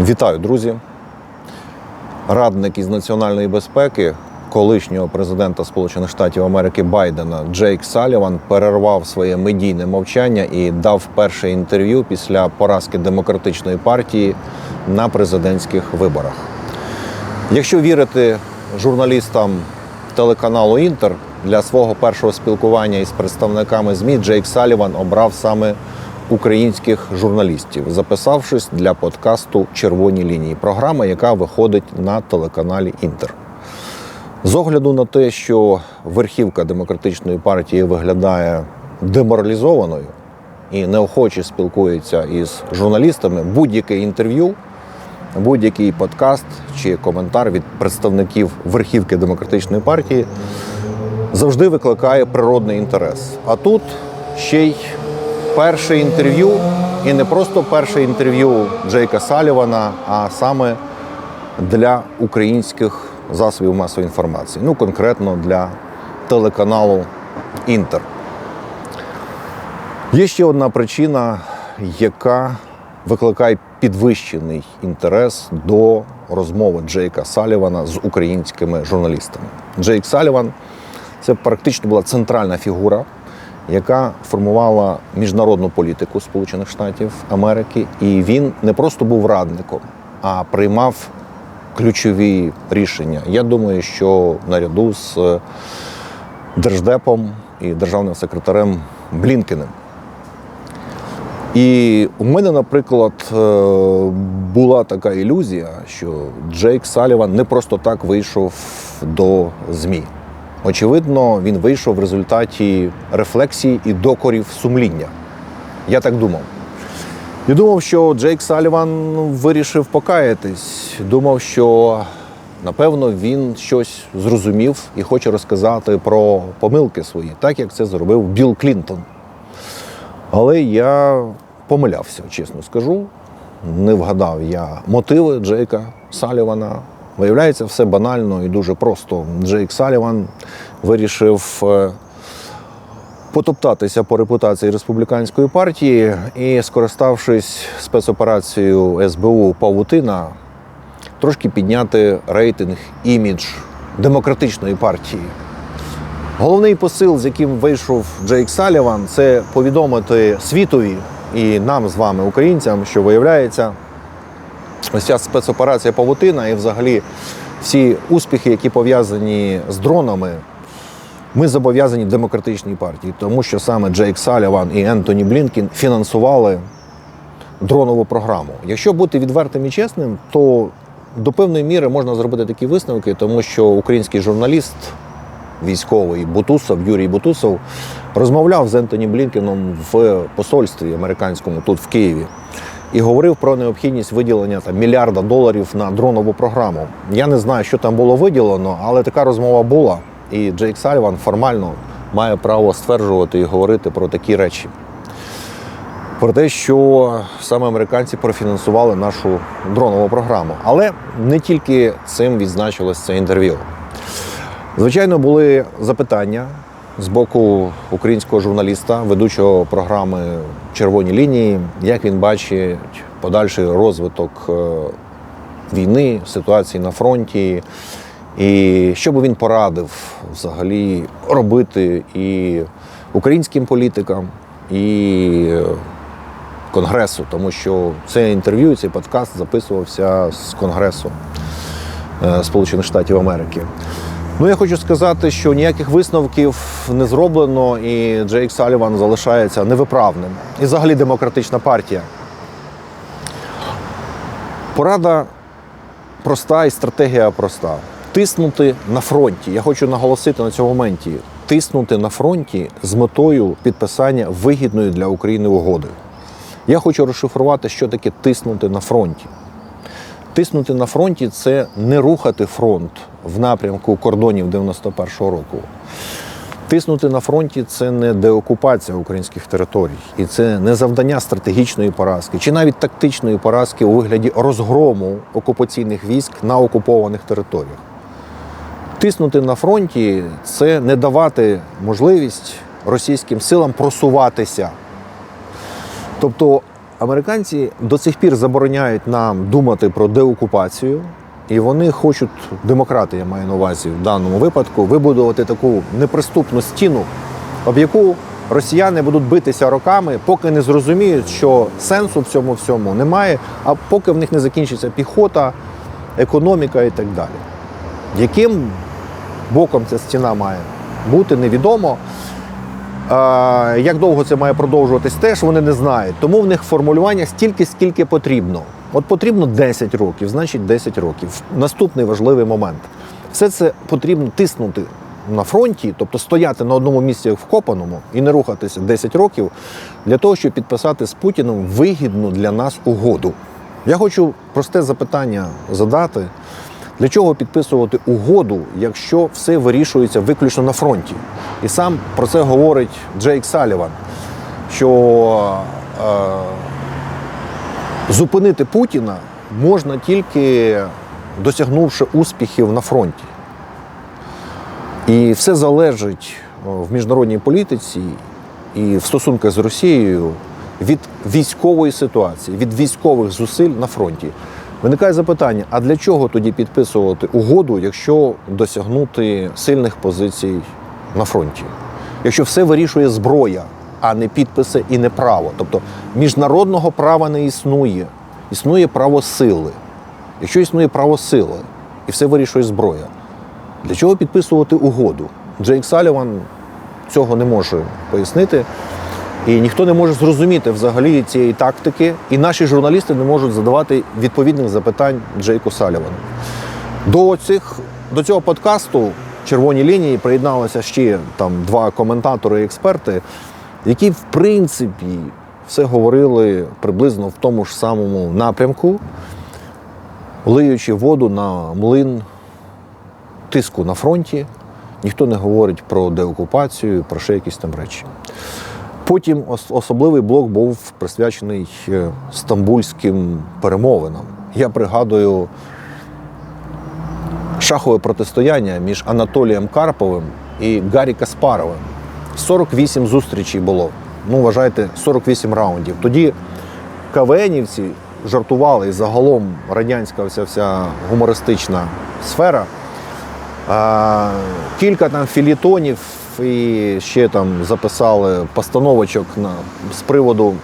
Вітаю, друзі. Радник із національної безпеки колишнього президента Сполучених Штатів Америки Байдена Джейк Саліван перервав своє медійне мовчання і дав перше інтерв'ю після поразки демократичної партії на президентських виборах. Якщо вірити журналістам телеканалу Інтер, для свого першого спілкування із представниками ЗМІ Джейк Саліван обрав саме українських журналістів, записавшись для подкасту Червоні лінії, програма, яка виходить на телеканалі Інтер. З огляду на те, що верхівка демократичної партії виглядає деморалізованою і неохоче спілкується із журналістами, будь-яке інтерв'ю, будь-який подкаст чи коментар від представників верхівки демократичної партії завжди викликає природний інтерес. А тут ще й перше інтерв'ю, і не просто перше інтерв'ю Джейка Салівана, а саме для українських засобів масової інформації. Ну, конкретно для телеканалу Інтер. Є ще одна причина, яка викликає підвищений інтерес до розмови Джейка Салівана з українськими журналістами. Джейк Саліван це практично була центральна фігура, яка формувала міжнародну політику Сполучених Штатів Америки. І він не просто був радником, а приймав ключові рішення. Я думаю, що наряду з е, держдепом і державним секретарем Блінкеним. І у мене, наприклад, е, була така ілюзія, що Джейк Саліван не просто так вийшов до ЗМІ. Очевидно, він вийшов в результаті рефлексії і докорів сумління. Я так думав. Я думав, що Джейк Саліван вирішив покаятись. Думав, що напевно він щось зрозумів і хоче розказати про помилки свої, так як це зробив Білл Клінтон. Але я помилявся, чесно скажу. Не вгадав я мотиви Джейка Салівана. Виявляється, все банально і дуже просто. Джейк Саліван вирішив е, потоптатися по репутації республіканської партії і, скориставшись спецоперацією СБУ Павутина, трошки підняти рейтинг, імідж демократичної партії. Головний посил, з яким вийшов Джейк Саліван, це повідомити світові і нам з вами, українцям, що виявляється, ось ця спецоперація Павутина і взагалі всі успіхи, які пов'язані з дронами, ми зобов'язані демократичній партії, тому що саме Джейк Саліван і Ентоні Блінкін фінансували дронову програму. Якщо бути відвертим і чесним, то до певної міри можна зробити такі висновки, тому що український журналіст, військовий Бутусов, Юрій Бутусов, розмовляв з Ентоні Блінкеном в посольстві американському тут в Києві. І говорив про необхідність виділення там, мільярда доларів на дронову програму. Я не знаю, що там було виділено, але така розмова була. І Джейк Саліван формально має право стверджувати і говорити про такі речі. Про те, що саме американці профінансували нашу дронову програму. Але не тільки цим відзначилось це інтерв'ю. Звичайно, були запитання з боку українського журналіста, ведучого програми Червоні лінії, як він бачить подальший розвиток е, війни, ситуації на фронті, і що би він порадив взагалі робити і українським політикам, і Конгресу, тому що це інтерв'ю, цей подкаст записувався з Конгресу е, Сполучених Штатів Америки. Ну, я хочу сказати, що ніяких висновків не зроблено, і Джейк Саліван залишається невиправним. І взагалі демократична партія. Порада проста і стратегія проста. Тиснути на фронті. Я хочу наголосити на цьому моменті. Тиснути на фронті з метою підписання вигідної для України угоди. Я хочу розшифрувати, що таке тиснути на фронті. Тиснути на фронті це не рухати фронт в напрямку кордонів 91-го року. Тиснути на фронті це не деокупація українських територій, і це не завдання стратегічної поразки, чи навіть тактичної поразки у вигляді розгрому окупаційних військ на окупованих територіях. Тиснути на фронті це не давати можливість російським силам просуватися. Тобто американці до цих пір забороняють нам думати про деокупацію, і вони хочуть, демократи, я маю на увазі в даному випадку, вибудувати таку неприступну стіну, об яку росіяни будуть битися роками, поки не зрозуміють, що сенсу в цьому всьому немає, а поки в них не закінчиться піхота, економіка і так далі. Яким боком ця стіна має бути, невідомо. Як довго це має продовжуватись, теж вони не знають. Тому в них формулювання стільки, скільки потрібно. От потрібно 10 років, значить 10 років. Наступний важливий момент. Все це потрібно тиснути на фронті, тобто стояти на одному місці вкопаному і не рухатися 10 років для того, щоб підписати з Путіним вигідну для нас угоду. Я хочу просте запитання задати. Для чого підписувати угоду, якщо все вирішується виключно на фронті? І сам про це говорить Джейк Саліван, що е, зупинити Путіна можна тільки досягнувши успіхів на фронті. І все залежить в міжнародній політиці і в стосунках з Росією від військової ситуації, від військових зусиль на фронті. Виникає запитання: а для чого тоді підписувати угоду, якщо досягнути сильних позицій на фронті? Якщо все вирішує зброя, а не підписи і не право. Тобто міжнародного права не існує, існує право сили. Якщо існує право сили і все вирішує зброя, для чого підписувати угоду? Джейк Саліван цього не може пояснити. І ніхто не може зрозуміти взагалі цієї тактики, і наші журналісти не можуть задавати відповідних запитань Джейку Салівану. До, цих, до цього подкасту червоні лінії приєдналися ще там два коментатори і експерти, які, в принципі, все говорили приблизно в тому ж самому напрямку, лиючи воду на млин тиску на фронті. Ніхто не говорить про деокупацію, про ще якісь там речі. Потім особливий блок був присвячений е, стамбульським перемовинам. Я пригадую шахове протистояння між Анатолієм Карповим і Гаррі Каспаровим. 48 зустрічей було. Ну, вважайте, 48 раундів. Тоді КВНівці жартували і загалом радянська вся, вся гумористична сфера. А, кілька там філітонів і ще там записали постановочок на, з приводу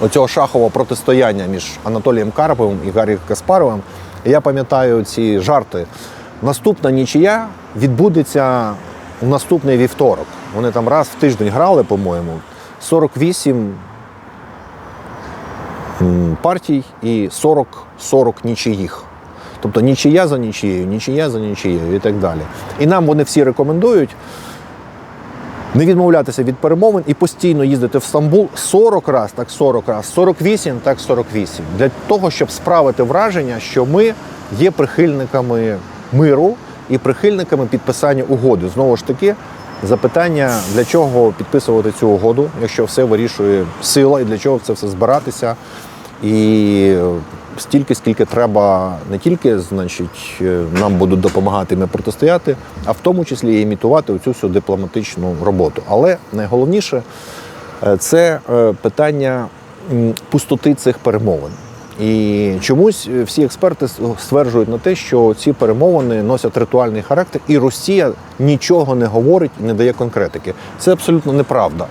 оцього шахового протистояння між Анатолієм Карповим і Гаррі Каспаровим. Я пам'ятаю ці жарти. Наступна нічия відбудеться у наступний вівторок. Вони там раз в тиждень грали, по-моєму. 48 партій і 40, 40 нічиїх. Тобто нічия за нічією, нічия за нічією і так далі. І нам вони всі рекомендують не відмовлятися від перемовин і постійно їздити в Стамбул 40 раз, так 40 раз, 48, так 48. Для того, щоб справити враження, що ми є прихильниками миру і прихильниками підписання угоди. Знову ж таки, запитання, для чого підписувати цю угоду, якщо все вирішує сила, і для чого це все збиратися. І стільки, скільки треба не тільки значить, е, нам будуть допомагати ми протистояти, а в тому числі і імітувати цю всю дипломатичну роботу. Але найголовніше е, це е, питання пустоти цих перемовин. І чомусь всі експерти стверджують на те, що ці перемовини носять ритуальний характер, і Росія нічого не говорить і не дає конкретики. Це абсолютно неправда.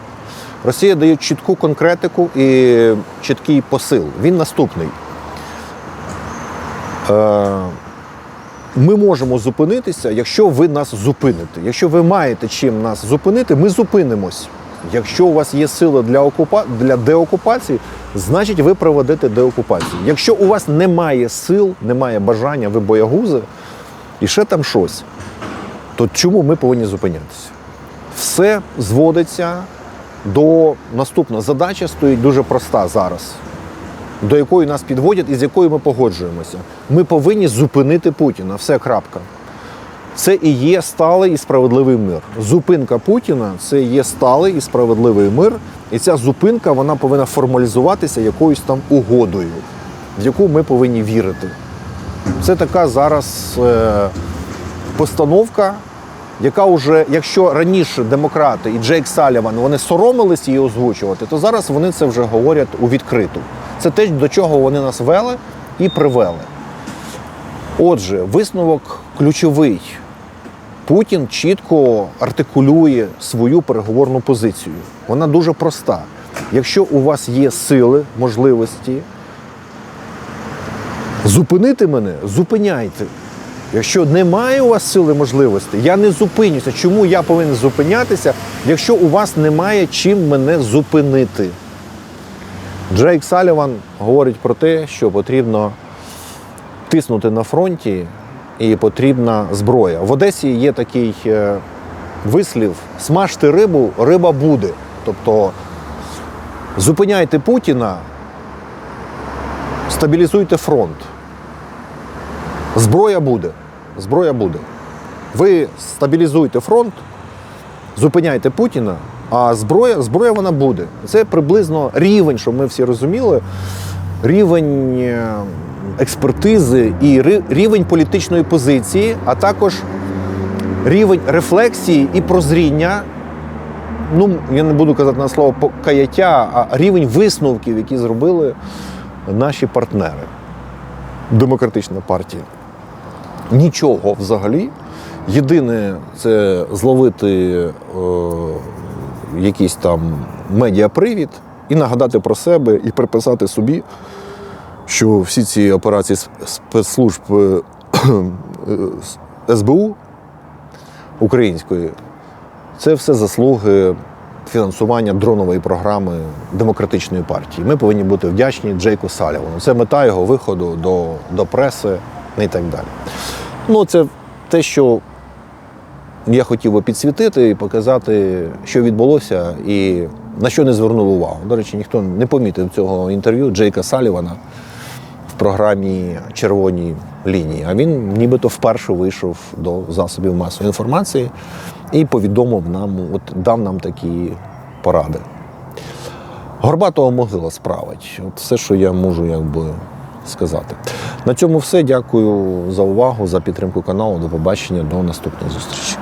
Росія дає чітку конкретику і чіткий посил. Він наступний. Е, Ми можемо зупинитися, якщо ви нас зупините. Якщо ви маєте чим нас зупинити, ми зупинимось. Якщо у вас є сили для, окупа... для деокупації, значить ви проведете деокупацію. Якщо у вас немає сил, немає бажання, ви боягузи і ще там щось, то чому ми повинні зупинятися? Все зводиться до наступного. Задача стоїть дуже проста зараз, до якої нас підводять і з якою ми погоджуємося. Ми повинні зупинити Путіна. Все крапка. Це і є сталий і справедливий мир. Зупинка Путіна це є сталий і справедливий мир. І ця зупинка вона повинна формалізуватися якоюсь там угодою, в яку ми повинні вірити. Це така зараз е, постановка, яка вже, якщо раніше демократи і Джейк Саліван вони соромились її озвучувати, то зараз вони це вже говорять у відкриту. Це те, до чого вони нас вели і привели. Отже, висновок ключовий. Путін чітко артикулює свою переговорну позицію. Вона дуже проста. Якщо у вас є сили, можливості зупинити мене, зупиняйте. Якщо немає у вас сили можливості, я не зупинюся. Чому я повинен зупинятися, якщо у вас немає чим мене зупинити? Джейк Саліван говорить про те, що потрібно тиснути на фронті і потрібна зброя. В Одесі є такий е, вислів: смажте рибу, риба буде. Тобто зупиняйте Путіна, стабілізуйте фронт. Зброя буде. Зброя буде. Ви стабілізуйте фронт, зупиняйте Путіна, а зброя, зброя вона буде. Це приблизно рівень, щоб ми всі розуміли, рівень е, експертизи і рівень політичної позиції, а також рівень рефлексії і прозріння. Ну, я не буду казати на слово покаяття, а рівень висновків, які зробили наші партнери. Демократична партія. Нічого взагалі. Єдине це зловити е, якийсь там медіапривід і нагадати про себе і приписати собі, що всі ці операції спецслужб е, е, СБУ української це все заслуги фінансування дронової програми демократичної партії. Ми повинні бути вдячні Джейку Салівану. Це мета його виходу до, до преси і так далі. Ну, це те, що я хотів би підсвітити і показати, що відбулося і на що не звернули увагу. До речі, ніхто не помітив цього інтерв'ю Джейка Салівана в програмі Червоні лінії. А він нібито вперше вийшов до засобів масової інформації і повідомив нам, от дав нам такі поради. Горбатого могила справить. От все, що я можу якби сказати. На цьому все. Дякую за увагу, за підтримку каналу. До побачення, до наступної зустрічі.